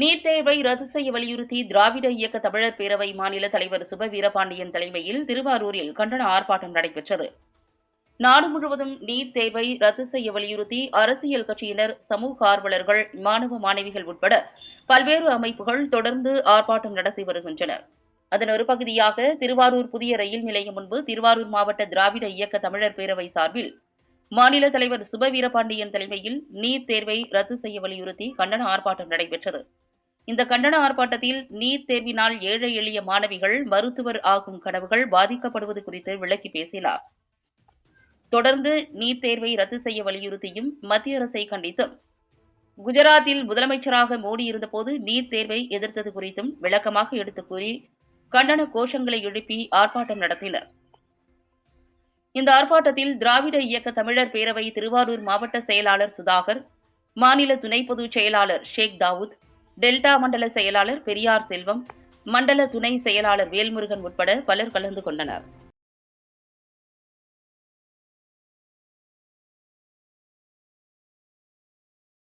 NEET தேர்வை ரத்து செய்ய வலியுறுத்தி திராவிட இயக்க தமிழர் பேரவை மாநில தலைவர் சுப வீரபாண்டியன் தலைமையில் திருவாரூரில் கண்டன ஆர்ப்பாட்டம் நடைபெற்றது. நாடு முழுவதும் நீட் தேர்வை ரத்து செய்ய வலியுறுத்தி அரசியல் கட்சியினர் சமூக ஆர்வலர்கள் மாணவ மாணவிகள் உட்பட பல்வேறு அமைப்புகள் தொடர்ந்து ஆர்ப்பாட்டம் நடத்தி வருகின்றனர். அதன் ஒரு பகுதியாக திருவாரூர் புதிய ரயில் நிலையம் முன்பு திருவாரூர் மாவட்ட திராவிட இயக்க தமிழர் பேரவை சார்பில் மாநில தலைவர் சுப வீரபாண்டியன் தலைமையில் நீட் தேர்வை ரத்து செய்ய வலியுறுத்தி கண்டன ஆர்ப்பாட்டம் நடைபெற்றது. இந்த கண்டன ஆர்ப்பாட்டத்தில் நீட் தேர்வினால் ஏழை எளிய மாணவிகள் மருத்துவர் ஆகும் கனவுகள் பாதிக்கப்படுவது குறித்து விளக்கி பேசினார். தொடர்ந்து நீட் தேர்வை ரத்து செய்ய வலியுறுத்தியும் மத்திய அரசை கண்டித்தும். குஜராத்தில் முதலமைச்சராக மோடி இருந்தபோது நீட் தேர்வை எதிர்த்தது குறித்தும் விளக்கமாக எடுத்துக் கூறி கண்டன கோஷங்களை எழுப்பி ஆர்ப்பாட்டம் நடத்தினர். இந்த ஆர்ப்பாட்டத்தில் திராவிட இயக்க தமிழர் பேரவை திருவாரூர் மாவட்ட செயலாளர் சுதாகர் மாநில துணை பொதுச் செயலாளர் ஷேக் தாவூத் டெல்டா மண்டல செயலாளர் பெரியார் செல்வம் மண்டல துணை செயலாளர் வேல்முருகன் உட்பட பலர் கலந்து கொண்டனர்.